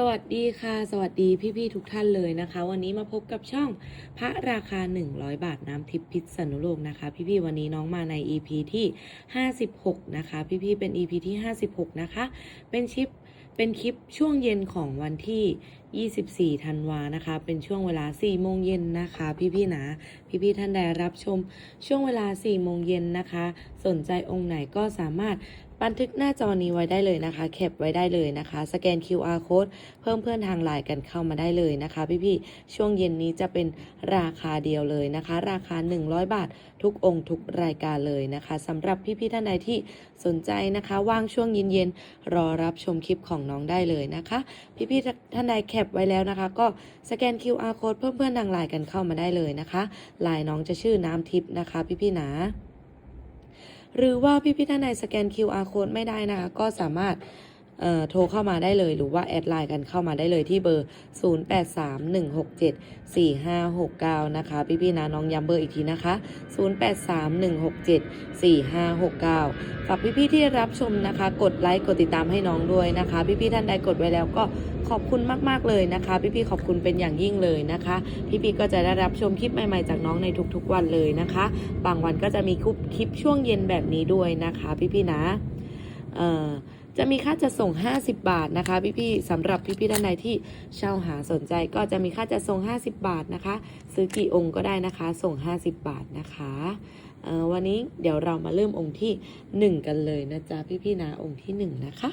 สวัสดีค่ะ สวัสดีพี่ๆทุกท่านเลยนะคะ วันนี้มาพบกับช่องพระราคา 100 บาทน้ำทิพย์พิษณุโลกนะคะ พี่ๆวันนี้น้องมาใน EP ที่ 56 นะคะ พี่ๆเป็น EP ที่ 56 นะคะ เป็นชิปเป็นคลิปช่วงเย็นของวันที่ 24 ธันวานะคะ เป็นช่วงเวลา 4 โมงเย็นนะคะ พี่ๆนะ พี่ๆท่านใดรับชมช่วงเวลา 4 โมงเย็นนะคะ สนใจองค์ไหนก็สามารถ บันทึกหน้าจอนี้ไว้ได้เลยนะคะแคปไว้ได้เลยนะคะ สแกน QR code เพิ่มเพื่อนทางไลน์กันเข้ามาได้เลยนะคะ พี่ๆช่วงเย็นนี้จะเป็นราคาเดียวเลยนะคะ ราคา 100 บาท ทุกองค์ทุกรายการเลยนะคะสำหรับพี่ๆท่านใดที่สนใจนะคะว่างช่วงเย็นๆรอรับชมคลิปของน้องได้เลยนะคะ พี่ๆท่านใดแคปไว้แล้วนะคะ ก็สแกน QR code เพิ่มเพื่อนทางไลน์กันเข้ามาได้เลยนะคะไลน์น้องจะชื่อน้ำทิพย์นะคะ พี่ๆนะ หรือว่าพี่พี่ๆท่านใดสแกน QR code ไม่ได้นะคะ ก็สามารถ โทรเข้ามาได้เลย หรือว่าแอดไลน์กันเข้ามาได้เลยที่เบอร์ 0831674569 นะคะ พี่ๆนะน้องย้ำเบอร์อีกทีนะคะ 0831674569 ฝากพี่ๆที่รับชมนะคะ กดไลค์กดติดตามให้น้องด้วยนะคะ พี่ๆท่านใดกดไว้แล้วก็ขอบคุณมาก ๆ เลยนะคะ พี่ๆขอบคุณเป็นอย่างยิ่งเลยนะคะ พี่ๆก็จะได้รับชมคลิปใหม่ ๆ จากน้องในทุกๆวันเลยนะคะ บางวันก็จะมีคลิปช่วงเย็นแบบนี้ด้วยนะคะ พี่ๆนะ เอ่อ จะมีค่าจะส่ง 50 บาทนะคะพี่ๆสำหรับพี่ๆด้านในที่เช่าหาสนใจก็จะมีค่าจะส่ง 50 บาทนะคะ ซื้อกี่องค์ก็ได้นะคะ ส่ง 50 บาทนะคะวันนี้เดี๋ยวเรามาเริ่มองค์ที่ 1 กันเลยนะจ๊ะพี่ๆนะองค์ที่ 1 นะคะ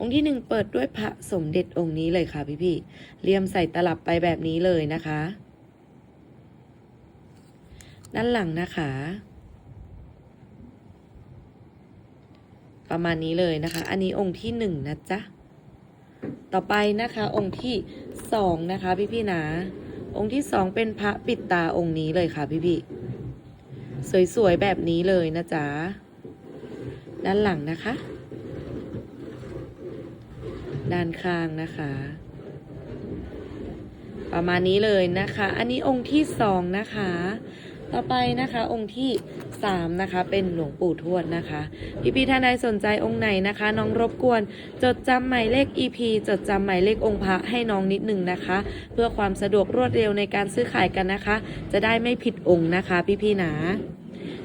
องค์ที่ 1 เปิดด้วยพระสมเด็จองค์นี้เลยค่ะพี่ๆเลี่ยมใส่ตลับไปแบบนี้เลยนะคะ ด้านหลังนะคะ ประมาณนี้เลยนะคะ อันนี้องค์ที่หนึ่งนะจ๊ะ ต่อไปนะคะองค์ที่สองนะคะพี่พี่นะ องค์ที่สองเป็นพระปิดตาองค์นี้เลยค่ะพี่พี่สวยๆแบบนี้เลยนะจ๊ะ ด้านหลังนะคะ ด้านข้างนะคะ ประมาณนี้เลยนะคะ อันนี้องค์ที่สองนะคะ ต่อไปนะคะองค์ที่ สามนะคะ เป็นหลวงปู่ทวดนะคะพี่พี่ๆท่านใดสนใจองค์ไหนนะคะ น้องรบกวน จดจำหมายเลข EP จดจำหมายเลของค์พระให้น้องนิดหนึ่งนะคะ เพื่อความสะดวกรวดเร็วในการซื้อขายกันนะคะ จะได้ไม่ผิดองค์นะคะ พี่พี่ๆนะ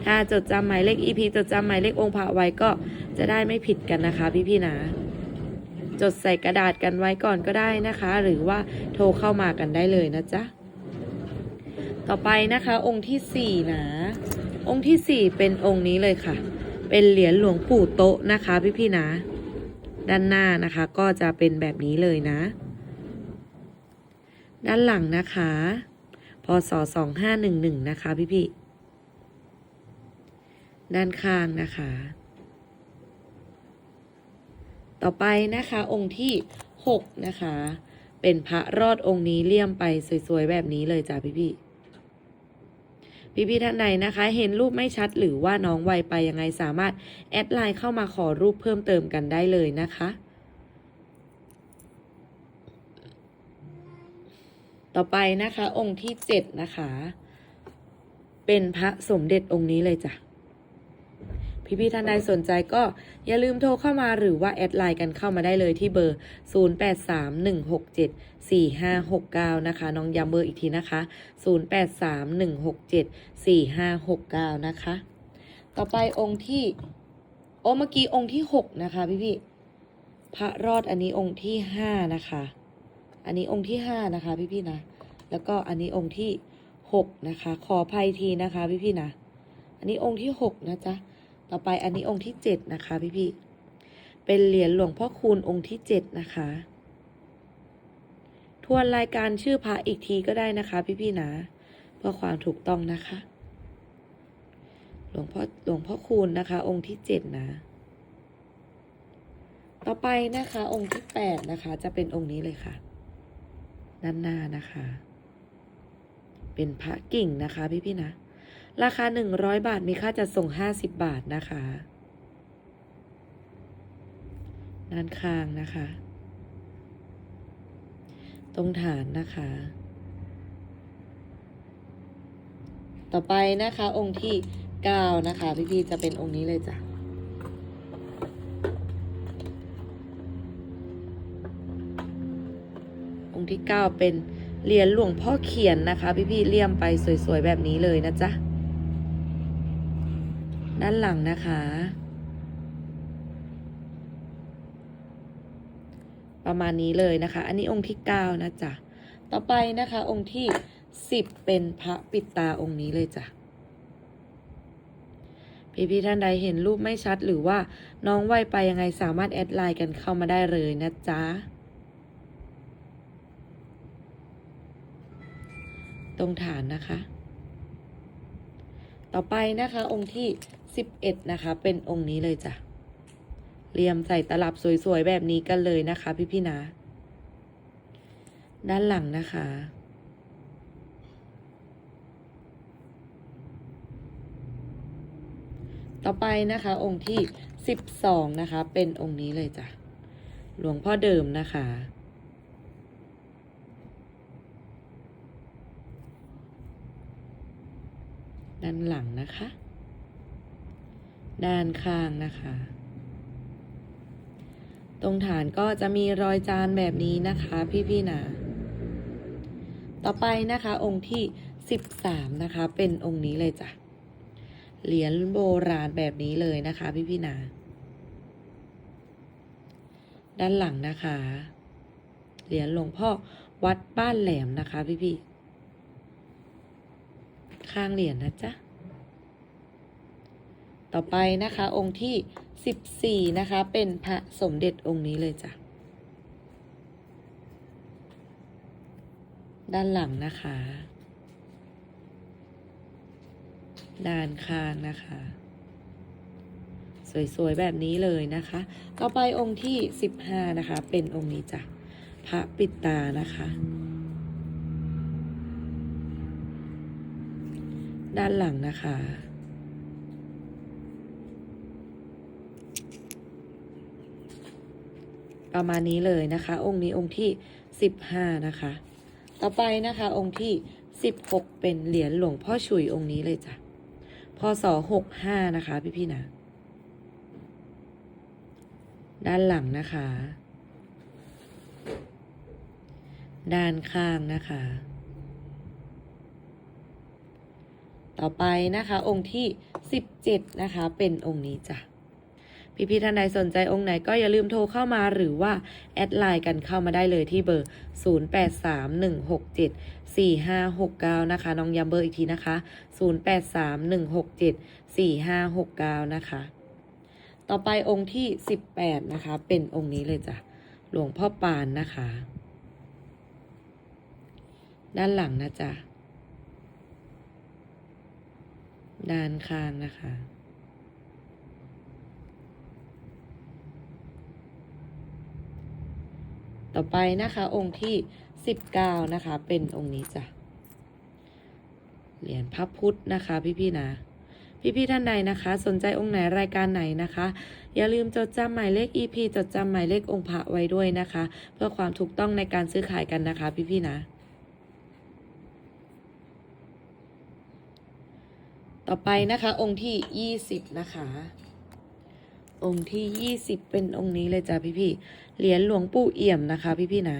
ถ้าจดจำหมายเลข EP จดจำหมายเลของค์พระไว้ก็จะได้ไม่ผิดกันนะคะพี่พี่ๆนะจดใส่กระดาษกันไว้ก่อนก็ได้นะคะ หรือว่าโทรเข้ามากันได้เลยนะจ๊ะ ต่อไปนะคะองค์ที่สี่นะ องค์ที่สี่เป็นองค์นี้เลยค่ะ เป็นเหรียญหลวงปู่โตะนะคะพี่ๆนะ ด้านหน้านะคะก็จะเป็นแบบนี้เลยนะ ด้านหลังนะคะพศสองห้าหนึ่งหนึ่งนะคะพี่ๆด้านข้างนะคะ ต่อไปนะคะองค์ที่หกนะคะ เป็นพระรอดองค์นี้เลี่ยมไปสวยๆแบบนี้เลยจ้ะพี่ๆ พี่ๆท่านใดนะคะ เห็นรูปไม่ชัดหรือว่าน้องไวไปยังไงสามารถแอดไลน์เข้ามาขอรูปเพิ่มเติมกันได้เลยนะคะต่อไปนะคะ องค์ที่เจ็ดนะคะ เป็นพระสมเด็จองค์นี้เลยจ้ะพี่ๆท่านใดสนใจก็อย่าลืมโทรเข้ามาหรือว่าแอดไลน์กันเข้ามาได้เลยที่เบอร์ 4569 นะคะ น้องย้ำเบอร์อีกทีนะคะ 0831674569 นะคะ ต่อไปองค์ที่ โอ้เมื่อกี้องค์ที่ 6 นะคะ พี่ๆพระรอดอันนี้องค์ที่ 5 นะคะ อันนี้องค์ที่ 5 นะคะ พี่ๆนะ แล้วก็อันนี้องค์ที่ 6 นะคะ ขอภัยทีนะคะ พี่ๆนะ อันนี้องค์ที่ 6 นะจ๊ะ ต่อไปอันนี้องค์ที่เจ็ดนะคะ พี่พี่เป็นเหรียญหลวงพ่อคูณองค์ที่เจ็ดนะคะ ทวนรายการชื่อพระอีกทีก็ได้นะคะพี่พี่ๆนะ เพื่อความถูกต้องนะคะ หลวงพ่อหลวงพ่อคูณนะคะ องค์ที่เจ็ดนะ ต่อไปนะคะ องค์ที่แปดนะคะ จะเป็นองค์นี้เลยค่ะด้านหน้านะคะ เป็นพระกิ่งนะคะ พี่พี่ๆนะ ราคา100บาทมีค่าจัดส่ง50บาทนะคะด้านข้างนะคะ ตรงฐานนะคะ ต่อไปนะคะองค์ที่9นะคะพี่ๆจะเป็นองค์นี้เลยจ้ะองค์ที่9เป็นเหรียญหลวงพ่อเขียนนะคะ พี่ๆเลี่ยมไปสวยๆแบบนี้เลยนะจ๊ะด้านหลังนะคะ ประมาณนี้เลยนะคะ อันนี้องค์ที่ 9 นะจ๊ะ ต่อไปนะคะ องค์ที่ 10 เป็นพระปิดตาองค์นี้เลยจ้ะพี่พี่ๆท่านใดเห็นรูปไม่ชัดหรือว่าน้องไวไปยังไงสามารถแอดไลน์กันเข้ามาได้เลยนะจ๊ะ ตรงฐานนะคะ ต่อไปนะคะองค์ที่ 11 นะคะ เป็นองค์นี้เลยจ้ะ เรียมใส่ตลับสวยๆแบบนี้กันเลยนะคะพี่พี่ๆนะ ด้านหลังนะคะ ต่อไปนะคะ องค์ที่12นะคะ เป็นองค์นี้เลยจ้ะ หลวงพ่อเดิมนะคะด้านหลังนะคะ ด้านข้างนะคะ ตรงฐานก็จะมีรอยจานแบบนี้นะคะพี่ๆนะต่อไปนะคะองค์ที่ 13 นะคะ เป็นองค์นี้เลยจ้ะ เหรียญโบราณแบบนี้เลยนะคะพี่พี่ๆนาด้านหลังนะคะ เหรียญหลวงพ่อวัดบ้านแหลมนะคะพี่พี่ๆข้างเหรียญนะจ๊ะ ต่อไปนะคะองค์ที่ 14นะคะเป็นพระสมเด็จองค์นี้เลยจ้ะ ด้านหลังนะคะ ด้านข้างนะคะ สวย ๆ แบบนี้เลยนะคะ ต่อไปองค์ที่15นะคะ เป็นองค์นี้จ้ะ พระปิดตานะคะ ด้านหลังนะคะ ประมาณนี้เลยนะคะ องค์นี้องค์ที่15นะคะ ต่อไปนะคะองค์ที่16เป็นเหรียญหลวงพ่อฉุยองค์นี้เลยจ้ะพศ65นะคะพี่ๆนะด้านหลังนะคะ ด้านข้างนะคะ ต่อไปนะคะองค์ที่17นะคะเป็นองค์นี้จ้ะ พี่ๆท่านใดสนใจองค์ไหนก็อย่าลืมโทรเข้ามาหรือว่า แอดไลน์กันเข้ามาได้เลยที่เบอร์ 0831674569 นะคะ น้องย้ำเบอร์อีกทีนะคะ 0831674569 นะคะ ต่อไปองค์ที่ 18 นะคะ เป็นองค์นี้เลยจ้ะ หลวงพ่อปานนะคะ ด้านหลังนะจ๊ะด้านข้างนะคะ ต่อไปนะคะองค์ที่19นะคะ เป็นองค์นี้จ้ะเหรียญพระพุทธนะคะพี่ๆนะพี่ๆท่านใดนะคะ สนใจองค์ไหนรายการไหนนะคะ อย่าลืมจดจำหมายเลข EP จดจำหมายเลของค์พระไว้ด้วยนะคะ เพื่อความถูกต้องในการซื้อขายกันนะคะ พี่ๆนะ ต่อไปนะคะองค์ที่ 20 นะคะ องค์ที่20เป็นองค์นี้เลยจ้ะพี่ๆเหรียญหลวงปู่เอี่ยมนะคะ พี่ๆนะ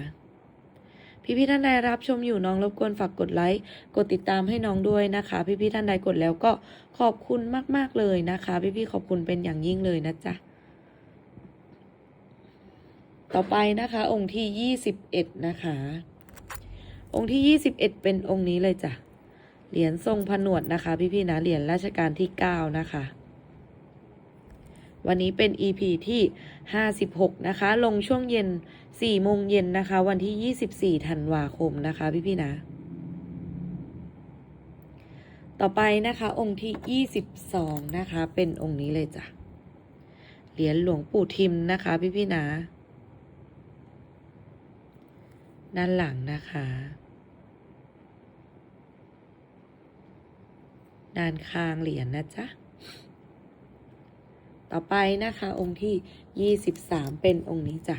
พี่ๆท่านใดรับชมอยู่น้องรบกวนฝากกดไลค์กดติดตามให้น้องด้วยนะคะ พี่ๆท่านใดกดแล้วก็ขอบคุณมาก ๆเลยนะคะ พี่ๆขอบคุณเป็นอย่างยิ่งเลยนะจ๊ะต่อไปนะคะ องค์ที่21นะคะ องค์ที่21เอ็ดเป็นองค์นี้เลยจ้ะเหรียญทรงผนวดนะคะ พี่ๆนะเหรียญราชการที่9นะคะ วันนี้เป็น EP ที่ 56 นะคะ ลงช่วงเย็น4โมงเย็นนะคะ วันที่ 24ธันวาคมนะคะ พี่ๆนะ ต่อไปนะคะ องค์ที่ 22 นะคะ เป็นองค์นี้เลยจ้ะ เหรียญหลวงปู่ทิมนะคะ พี่ๆนะ ด้านหลังนะคะด้านข้างเหรียญนะจ๊ะ ต่อไปนะคะ องค์ที่ 23 เป็นองค์นี้จ้ะ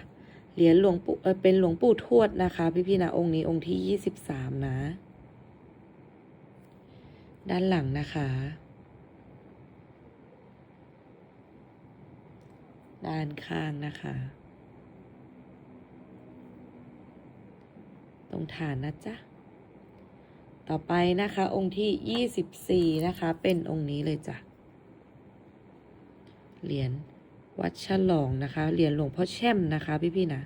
เหรียญหลวงปู่เออเป็นหลวงปู่ทวดนะคะ พี่ๆนะองค์นี้องค์ที่ 23 นะ ด้านหลังนะคะ ด้านข้างนะคะ ตรงฐานนะจ๊ะต่อไปนะคะ องค์ที่ 24 นะคะ เป็นองค์นี้เลยจ้ะ เหรียญวัดฉลองนะคะ เหรียญหลวงพ่อแช่มนะคะ พี่ๆนะ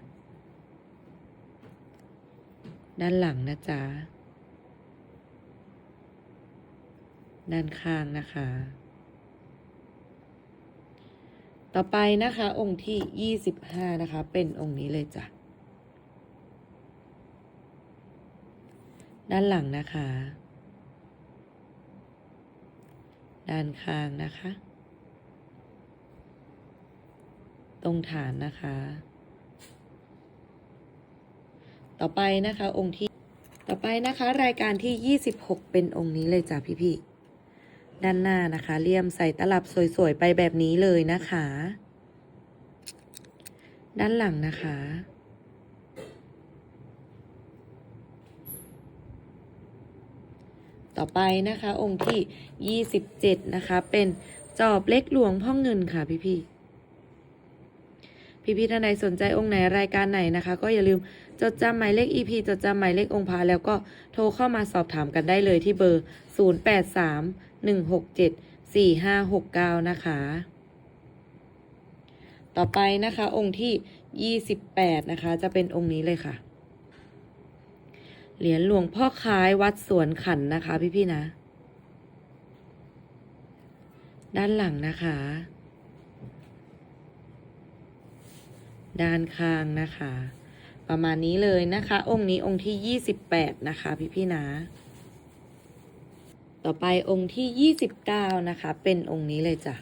ด้านหลังนะจ๊ะ ด้านข้างนะคะ ต่อไปนะคะ องค์ที่25นะคะ เป็นองค์นี้เลยจ้ะ ด้านหลังนะคะ ด้านข้างนะคะ ตรงฐานนะคะ ต่อไปนะคะองค์ที่ต่อไปนะคะ รายการที่ 26 เป็นองค์นี้เลยจ้ะพี่ๆด้านหน้านะคะเลี่ยมใส่ตลับสวยๆ ไปแบบนี้เลยนะคะ ด้านหลังนะคะต่อไปนะคะองค์ที่ 27 นะคะ เป็นจอบเล็กหลวงพ่อเงินค่ะพี่ๆ พี่ๆท่านใดสนใจองค์ไหนรายการไหนนะคะ ก็อย่าลืมจดจำหมายเลข EP จดจำหมายเลของค์พระแล้วก็โทรเข้ามาสอบถามกันได้เลยที่เบอร์ 0831674569 นะคะ ต่อไปนะคะองค์ที่ 28 นะคะ จะเป็นองค์นี้เลยค่ะ เหรียญหลวงพ่อคล้ายวัดสวนขันนะคะ พี่ๆนะ ด้านหลังนะคะ ด้านข้างนะคะ ประมาณนี้เลยนะคะ องค์นี้องค์ที่ 28 นะคะ พี่ๆนะ ต่อไปองค์ที่ 29 นะคะ เป็นองค์นี้เลยจ้ะ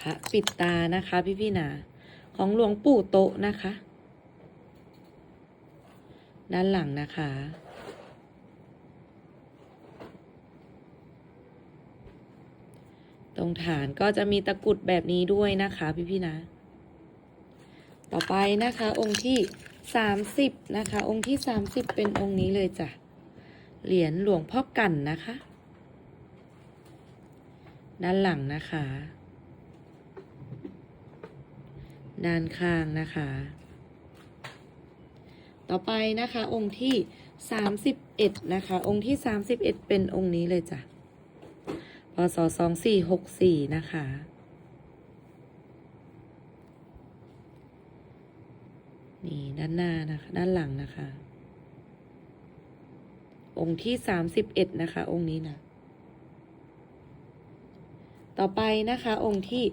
พระปิดตานะคะ พี่ๆนะ ของหลวงปู่โตะนะคะ ด้านหลังนะคะตรงฐานก็จะมีตะกุดแบบนี้ด้วยนะคะ พี่ๆนะ ต่อไปนะคะองค์ที่ 30 นะคะ องค์ที่ 30 เป็นองค์นี้เลยจ้ะ เหรียญหลวงพ่อกันนะคะ ด้านหลังนะคะ ด้านข้างนะคะ ต่อไปนะคะองค์ที่ 31 นะคะ องค์ที่ 31 เป็นองค์นี้เลยจ้ะพศ2464 นะคะ นี่ด้านหน้านะคะ ด้านหลังนะคะ องค์ที่31นะคะ องค์นี้นะต่อไปนะคะ องค์ที่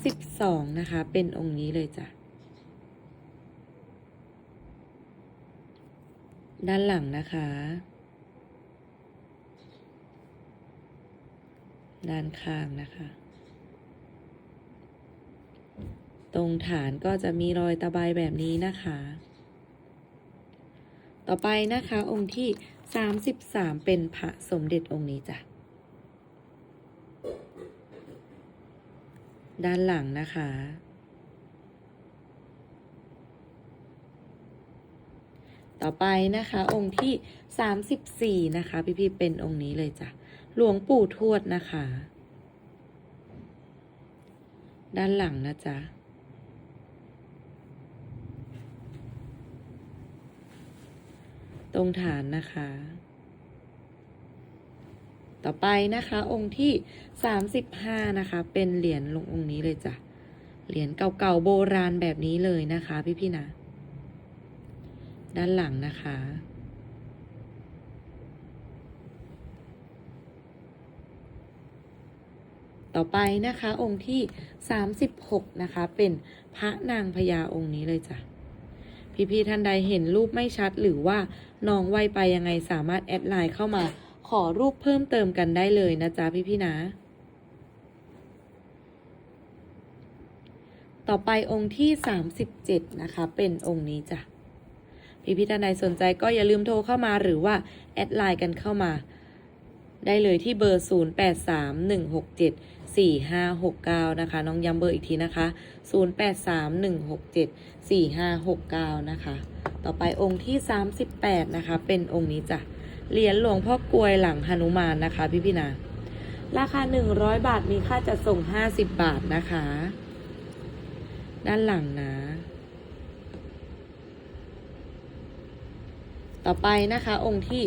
32นะคะ เป็นองค์นี้เลยจ้ะด้านหลังนะคะ ด้านข้างนะคะ ตรงฐานก็จะมีรอยตะไบแบบนี้นะคะ ต่อไปนะคะองค์ที่ 33 เป็นพระสมเด็จองค์นี้จ้ะ ด้านหลังนะคะ ต่อไปนะคะองค์ที่ 34 นะคะ พี่ๆเป็นองค์นี้เลยจ้ะ หลวงปู่ทวดนะคะ ด้านหลังนะจ๊ะ ตรงฐานนะคะ ต่อไปนะคะ องค์ที่35นะคะ เป็นเหรียญลงองค์นี้เลยจ้ะ เหรียญเก่าๆโบราณแบบนี้เลยนะคะ พี่ๆนะ ด้านหลังนะคะต่อไปนะคะองค์ที่ 36 นะคะ เป็นพระนางพญาองค์นี้เลยจ้ะ พี่ๆท่านใดเห็นรูปไม่ชัดหรือว่าน้องไวไปยังไงสามารถแอดไลน์เข้ามาขอรูปเพิ่มเติมกันได้เลยนะจ๊ะพี่ๆนะ ต่อไปองค์ที่ 37 นะคะ เป็นองค์นี้จ้ะพี่พี่ท่านใดสนใจก็อย่าลืมโทรเข้ามาหรือว่า แอดไลน์กันเข้ามา ได้เลยที่เบอร์ 4569 นะคะ น้องย้ำเบอร์อีกทีนะคะ 0831674569 นะคะ ต่อไปองค์ที่ 38 นะคะ เป็นองค์นี้จ้ะเหรียญหลวงพ่อกลวยหลังหนุมานนะคะ พี่พี่นาราคา 100 บาทมีค่าจะส่ง 50 บาทนะคะ ด้านหลังนะ ต่อไปนะคะองค์ที่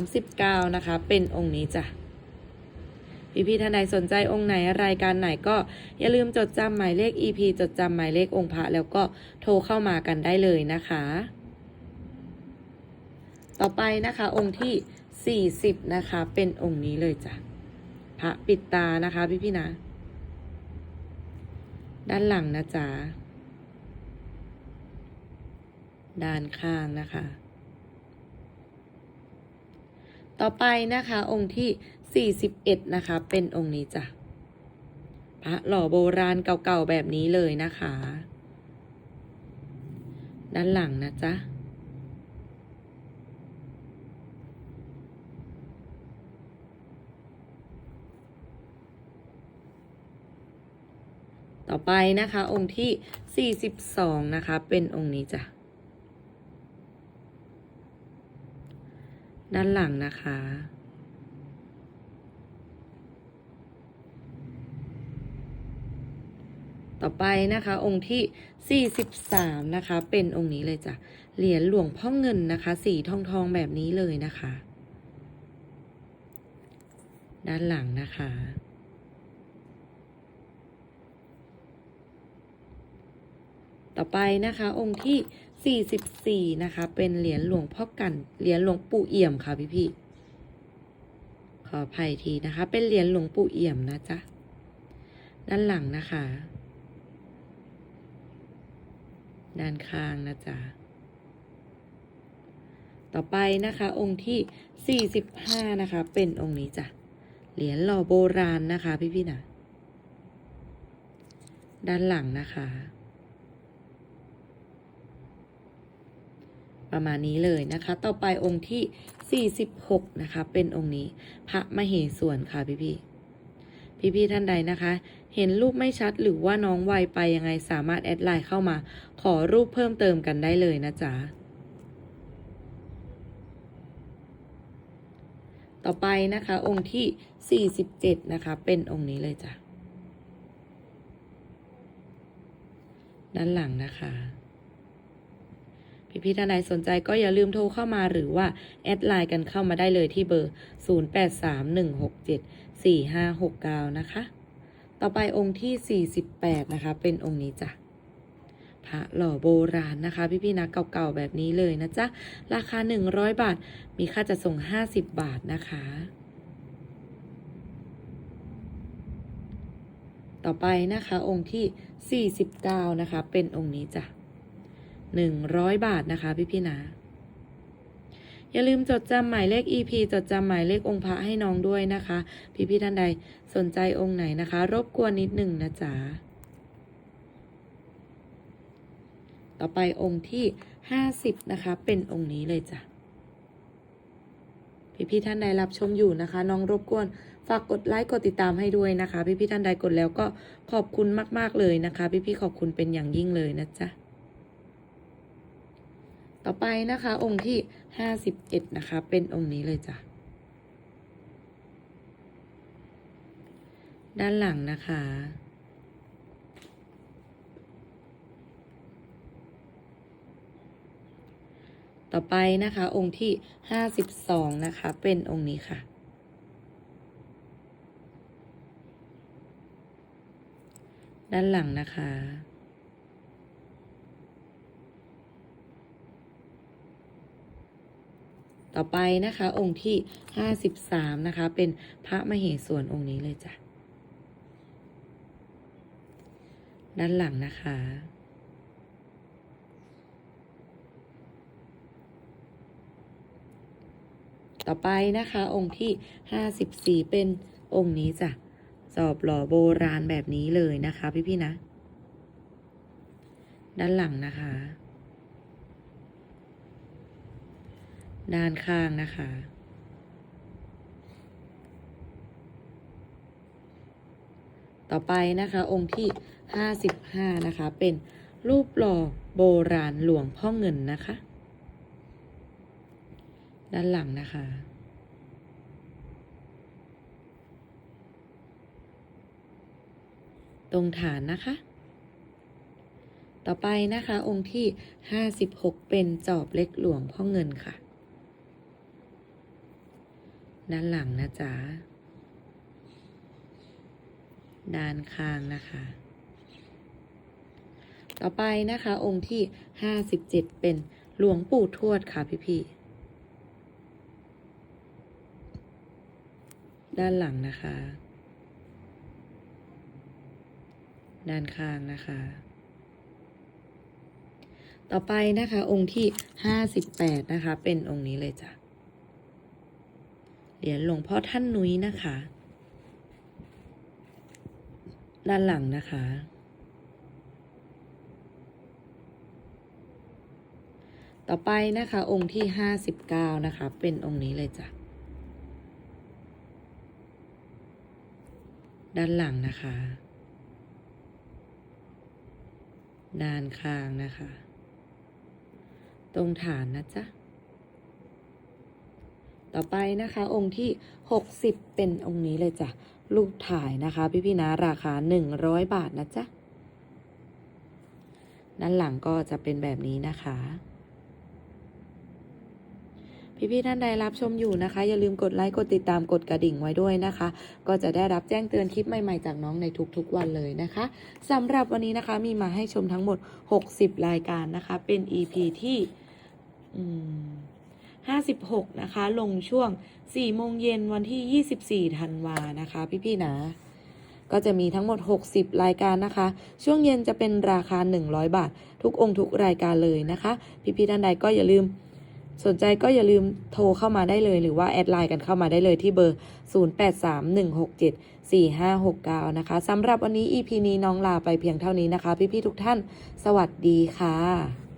39 นะคะ เป็นองค์นี้จ้ะ พี่พี่ๆท่านใดสนใจองค์ไหนรายการไหนก็อย่าลืมจดจำหมายเลข EP จดจำหมายเลของค์พระแล้วก็โทรเข้ามากันได้เลยนะคะ ต่อไปนะคะองค์ที่ 40 นะคะ เป็นองค์นี้เลยจ้ะพระปิดตานะคะพี่พี่ๆนะ ด้านหลังนะจ๊ะด้านข้างนะคะ ต่อไปนะคะองค์ที่ 41 นะคะ เป็นองค์นี้จ้ะพระหล่อโบราณเก่าๆแบบนี้เลยนะคะ ด้านหลังนะจ๊ะต่อไปนะคะ องค์ที่ 42 นะคะ เป็นองค์นี้จ้ะ ด้านหลังนะคะ ต่อไปนะคะ องค์ที่ 43 นะคะ เป็นองค์นี้เลยจ้ะ เหรียญหลวงพ่อเงินนะคะ สีทองทองแบบนี้เลยนะคะ ด้านหลังนะคะ ต่อไปนะคะ องค์ที่ 44 นะคะ เป็นเหรียญหลวงพ่อกัน เหรียญหลวงปู่เอี่ยมค่ะพี่พี่ขออภัยทีนะคะ เป็นเหรียญหลวงปู่เอี่ยมนะจ๊ะ ด้านหลังนะคะ ด้านข้างนะจ๊ะ ต่อไปนะคะ องค์ที่ 45 นะคะ เป็นองค์นี้จ้ะ เหรียญหล่อโบราณนะคะ พี่พี่นะด้านหลังนะคะ ประมาณนี้เลยนะคะ ต่อไปองค์ที่ 46 นะคะ เป็นองค์นี้ พระมเหสวนค่ะพี่พี่พี่พี่ท่านใดนะคะ เห็นรูปไม่ชัดหรือว่าน้องไวไปยังไงสามารถแอดไลน์เข้ามา ขอรูปเพิ่มเติมกันได้เลยนะจ๊ะต่อไปนะคะ องค์ที่ 47 นะคะ เป็นองค์นี้เลยจ้ะ ด้านหลังนะคะ พี่พี่ท่านใดสนใจก็อย่าลืมโทรเข้ามาหรือว่า แอดไลน์กันเข้ามาได้เลยที่เบอร์ 0831674569 นะคะ ต่อไปองค์ที่ 48 นะคะ เป็นองค์นี้จ้ะพระหล่อโบราณนะคะพี่พี่ๆนะเก่าๆแบบนี้เลยนะจ๊ะ ราคา 100 บาท มีค่าจะส่ง 50 บาทนะคะ ต่อไปนะคะองค์ที่ 49 นะคะ เป็นองค์นี้จ้ะ100 บาทนะคะ พี่พี่ๆนะ อย่าลืมจดจำหมายเลข EP จดจำหมายเลของค์พระให้น้องด้วยนะคะ พี่พี่ท่านใดสนใจองค์ไหนนะคะ รบกวนนิดหนึ่งนะจ๊ะต่อไปองค์ที่50นะคะ เป็นองค์นี้เลยจ้ะพี่พี่ท่านใดรับชมอยู่นะคะ น้องรบกวนฝากกดไลค์กดติดตามให้ด้วยนะคะ พี่พี่ท่านใดกดแล้วก็ขอบคุณมาก ๆ เลยนะคะ พี่พี่ขอบคุณเป็นอย่างยิ่งเลยนะจ๊ะ ต่อไปนะคะ องค์ที่51นะคะ เป็นองค์นี้เลยจ้ะ ด้านหลังนะคะ ต่อไปนะคะ องค์ที่52นะคะ เป็นองค์นี้ค่ะด้านหลังนะคะ ต่อไปนะคะองค์ที่53นะคะ เป็นพระมเหสวนองค์นี้เลยจ้ะ ด้านหลังนะคะ ต่อไปนะคะองค์ที่54เป็นองค์นี้จ้ะจอบหล่อโบราณแบบนี้เลยนะคะ พี่ ๆ นะ ด้านหลังนะคะ ด้านข้างนะคะ ต่อไปนะคะองค์ที่ 55 นะคะ เป็นรูปหล่อโบราณหลวงพ่อเงินนะคะ ด้านหลังนะคะตรงฐานนะคะ ต่อไปนะคะองค์ที่ 56 เป็นจอบเล็กหลวงพ่อเงินค่ะ ด้านหลังนะจ๊ะ ด้านข้างนะคะ ต่อไปนะคะ องค์ที่ห้าสิบเจ็ดเป็นหลวงปู่ทวดค่ะพี่พี่ด้านหลังนะคะ ด้านข้างนะคะ ต่อไปนะคะองค์ที่ห้าสิบแปดนะคะ เป็นองค์นี้เลยจ้ะ เหรียญหลวงพ่อท่านนุ้ยนะคะ ด้านหลังนะคะ ต่อไปนะคะ องค์ที่ห้าสิบเก้านะคะ เป็นองค์นี้เลยจ้ะ ด้านหลังนะคะด้านข้างนะคะ ตรงฐานนะจ๊ะ ต่อไปนะคะ องค์ที่หกสิบเป็นองค์นี้เลยจ้ะรูปถ่ายนะคะ พี่พี่นะราคาหนึ่งร้อยบาทนะจ๊ะด้านหลังก็จะเป็นแบบนี้นะคะ พี่ๆท่านใดรับชมอยู่นะคะ อย่าลืมกดไลค์กดติดตามกดกระดิ่งไว้ด้วยนะคะ ก็จะได้รับแจ้งเตือนคลิปใหม่ๆจากน้องในทุกๆวันเลยนะคะสำหรับวันนี้นะคะมีมาให้ชมทั้งหมด 60 รายการนะคะ เป็น EP ที่อืม 56 นะคะ ลงช่วง 4 โมงเย็นวันที่ 24 ธันวานะคะ พี่ๆนะ ก็จะมีทั้งหมด 60 รายการนะคะ ช่วงเย็นจะเป็นราคา 100 บาท ทุกองค์ทุกรายการเลยนะคะ พี่ๆท่านใดก็อย่าลืม สนใจก็อย่าลืมโทรเข้ามาได้เลย หรือว่าแอดไลน์กันเข้ามาได้เลยที่เบอร์ 0831674569 นะคะสำหรับวันนี้ EP นี้น้องลาไปเพียงเท่านี้นะคะ พี่ๆทุกท่าน สวัสดีค่ะ